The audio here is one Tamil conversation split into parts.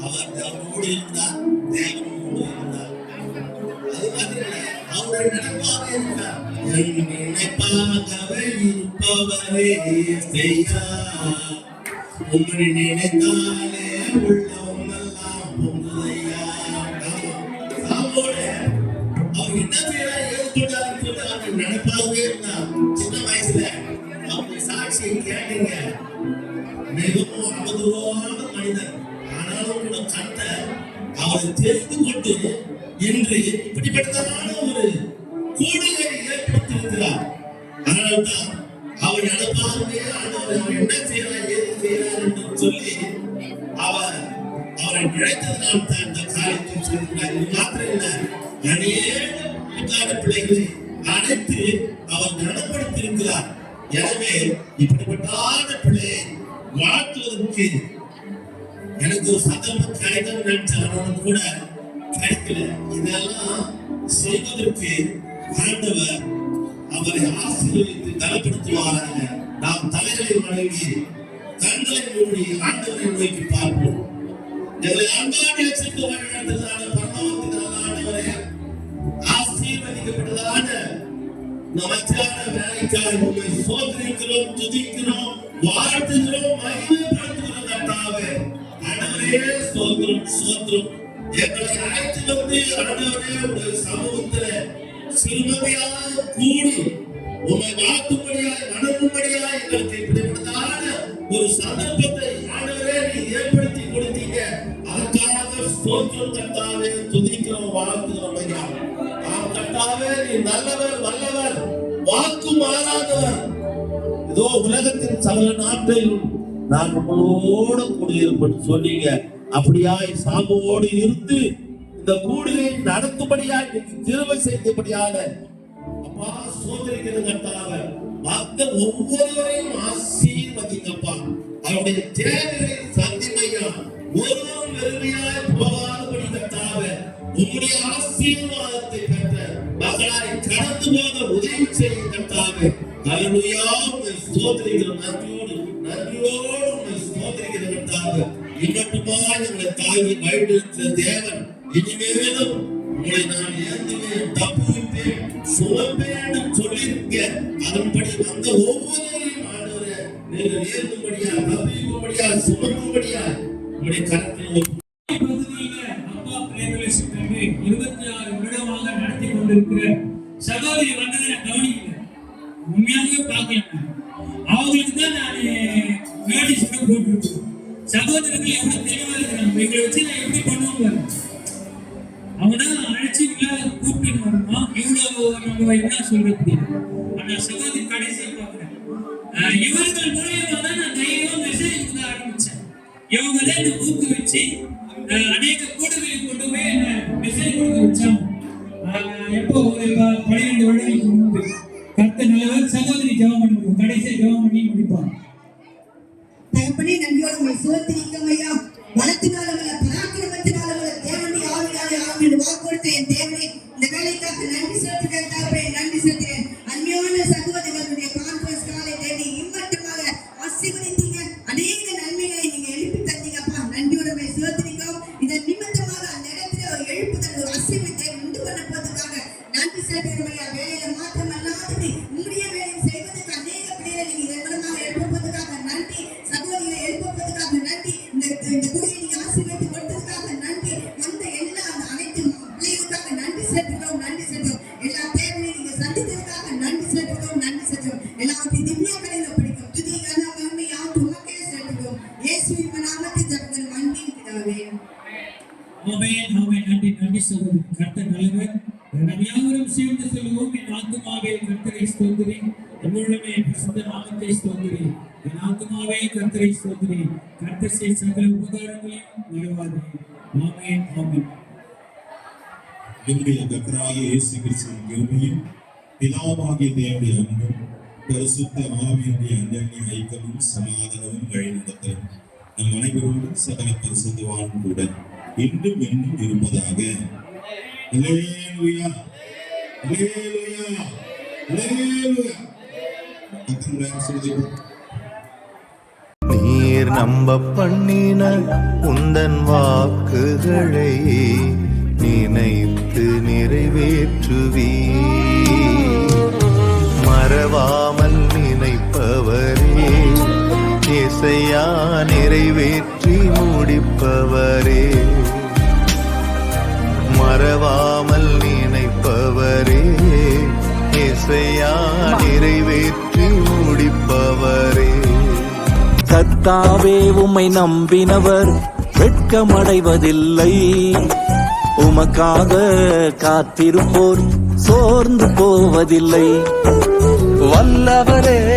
அவர் நம்மோடு இருந்தார் தேவனோடு இருந்தார் அது மாதிரி அவருடைய நினைப்பாக இருந்தார் நினைப்பாகவே இருப்பவரே செய்யா உம்மை நினைத்தாலே உள்ளவமெல்லாம் பொங்குதையா அவர் என்ன செய்யறாரு ஏது அவர் நினைப்பாகவே இருந்தார் சின்ன வயசுல அவங்க சாட்சியை கேட்டீங்க. மிகவும் அவரை தெரிந்து கொண்டு இன்று இப்படிப்பட்டதான ஒரு கூடுதலை ஏற்படுத்தியிருக்கிறார். அதனால்தான் அவர் நடப்பாகவே ஆண்டவர் அவர் என்ன செய்யலாம் ஏது செய்யலாம் என்று சொல்லி அவர் அவரை நினைத்ததனால் தான் இந்த காரியத்தை சொல்கிறார். இது மாத்திரம் இல்லை அநேக பிள்ளைகளை அனைத்து அவர் நடப்படுத்தியிருக்கிறார். எனவே இப்படிப்பட்டான பிள்ளையை வாழ்த்துவதற்கு எனக்கு ஒரு சந்தர்ப்பம் கிடைக்கும் நினைச்சாலும் கூட கிடைக்கல இதெல்லாம் செய்வதற்கு ஆண்டவர் அவரை ஆசீர்வதித்து தலப்படுத்துவாராக நாம் தலைகளை வணங்கி கண்களை மூடி ஆண்டவரை நோக்கி பார்ப்போம். எங்களை அன்பாக சென்று வழிநடத்துவதான பரலோகத்தினால ஆசீர்வதிக்கப்பட்டதான நமக்கான வேலைக்காக உண்மை சோதரிக்கிறோம் துதிக்கிறோம் வாழ்த்துகிறோம் மகிமைப்படுத்துகிறோம் கர்த்தாவே. ஆண்டவரே சோதரம் சோதரம் எங்களை அழைத்து வந்து ஆண்டவரே உடைய சமூகத்தில் சிறுமதியாக கூடி உண்மை வாழ்த்தும்படியாய் வணங்கும்படியாய் எங்களுக்கு இப்படிப்பட்டதான ஒரு சந்தர்ப்பத்தை ஆண்டவரே நீ ஏற்படுத்தி கொடுத்தீங்க அதற்காக ஸ்தோத்திரம் கர்த்தாவே துதிக்கிறோம் வாழ்த்துகிறோம் ஐயா ஆம் கர்த்தாவே நீ நல்லவர் வல்லவர் வாக்கு மாறாதவர். ஏதோ உலகத்தின் சகல நாட்களிலும் நான் உங்களோடு குடியிருப்பேன் சொன்னீங்க. அப்படியாய் சாபோடு இருந்து இந்த கூடுகை நடத்தும்படியாய் நீங்க திருவை செய்தபடியாக அப்பா சோதரிக்கிறது மக்கள் ஒவ்வொருவரையும் ஆசீர்வதிங்கப்பா. அவருடைய தேவைகளை சந்திமையா ஒருவரும் வெறுமையாய் போகாதபடி கட்டாக உங்களுடைய ஆசீர்வாதத்தை பெற்ற மகளாய் கடந்து போக உதவி செய்ய கட்டாக அருமையா உங்களை நன்றியோடு ஸ்தோத்திரிக்கிற கட்டாக இன்னட்டுமா தாங்கி வழிநடத்துகிற தேவன். இனிமேலும் உங்களை நான் ஏந்துவேன் தப்புவிப்பேன். சுமப்பேன் சொல்லியிருக்க அதன்படி வந்த ஒவ்வொருவரையும் ஆண்டவரே நீங்கள் ஏந்தும்படியா தப்புவிக்கும்படியா சுமக்கும்படியா உங்களுடைய கருத்தில் அப்பா பிரேதலை இருபத்தி ஆறு வருடமாக நடத்தி கொண்டிருக்கிற சகோதரி வந்ததை நான் கவனிக்கல உண்மையாகவே பார்க்கல அவங்களுக்கு தான் நான் மேடி சொல்ல சகோதரர்கள் எவ்வளவு தெளிவா இருக்கிறாங்க எங்களை வச்சு நான் எப்படி பண்ணுவோம் பாருங்க. அழைச்சி இல்லாத கூப்பிட்டு வரணும் இவ்வளவு நம்ம என்ன சொல்றது? ஆனா சகோதரி கடைசியை பாக்குறேன் இவர்கள் மூலியமா தான் நான் தைரியமா மெசேஜ் கொடுக்க ஆரம்பிச்சேன். இவங்க தான் என்னை ஊக்குவிச்சு அநேக கூடுதலை கொண்டு போய் என்ன மெசேஜ் கொடுக்க வச்சாங்க. எப்போ ஒரு பன்னிரெண்டு வருடங்களுக்கு முன்பு. கருத்து நல்லவர் சகோதரி ஜெபம் பண்ணி முடிப்போம் கடைசியா ஜெபம் பண்ணி முடிப்பாங்க. தகப்பனே நன்றியோடு உங்களை சுகத்திரிக்கும் ஐயா பலத்தினாலும் அல்ல பராக்கிரமத்தினாலும் அல்ல தேவனுடைய ஆவினாலே ஆகும் என்று வாக்குறுத்த என் தேவனை இந்த வேலைக்காக நன்றி செலுத்துகிறேன் தகப்பனே நன்றி செலுத்துகிறேன். அருமையான சகோதரர்களுடைய கான்ஃபரன்ஸ் காலை தேடி இம்மட்டமாக ஆசீர்வதித்தீங்க. அநேக நன்மைகளை நீங்க எழுப்பி தந்தீங்கப்பா. நன்றியோடு உங்களை சுகத்திரிக்கும் இதன் நிமித்தமாக அந்த இடத்துல ஒரு எழுப்புதல் ஒரு அசைவை தேவை உண்டு பண்ண போதுக்காக நன்றி செலுத்துகிறோம் ஐயா. இயேசுவின் நாமத்தில் ஜெபங்கள் அன்பின் பிதாவே ஆமென் ஆமென். நன்றி நன்றி சகோதரி கர்த்தர் நல்லவர். நாம் யாவரும் சேர்ந்து சொல்லுவோம் என் கர்த்தரை ஸ்தோத்திரி. பிரசித்த நாமத்தை ஸ்தோத்திரி. என் கர்த்தரை ஸ்தோத்திரி. கர்த்தர் சகல உபகாரங்களையும் ஆமென் ஆமென். நம்முடைய கர்த்தராகிய இயேசு கிறிஸ்துவின் கிருபையும் பிதாவாகிய தேவனுடைய அன்பும் பரிசுத்த ஆவியுடைய ஐக்கியமும் சமாதானமும் வழிநடத்தலும் நம் அனைவரோடும் சகல பரிசுத்தவான் கூட இன்றும் என்றும் இருப்பதாக நீர் நம்ப பண்ணின உந்தன் வாக்குகளை நினைத்து நிறைவேற்றுவீ மறவாமல் நிறைவேற்றி முடிப்பவரே. மறவாமல் நினைப்பவரே. இசையா நிறைவேற்றி முடிப்பவரே. கத்தாவே உம்மை நம்பினவர் வெட்கமடைவதில்லை. உமக்காக காத்திருப்போர் சோர்ந்து போவதில்லை. வல்லவரே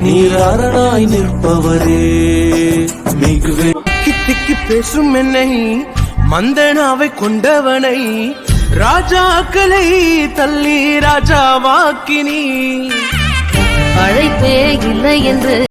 நீர் அரணாய் நிற்பவரே. மிகுவே. திக்கி பேசும் என்னை மந்தனாவை கொண்டவனை ராஜாக்களை தள்ளி ராஜாவாக்கினி அழைப்பே இல்லை என்று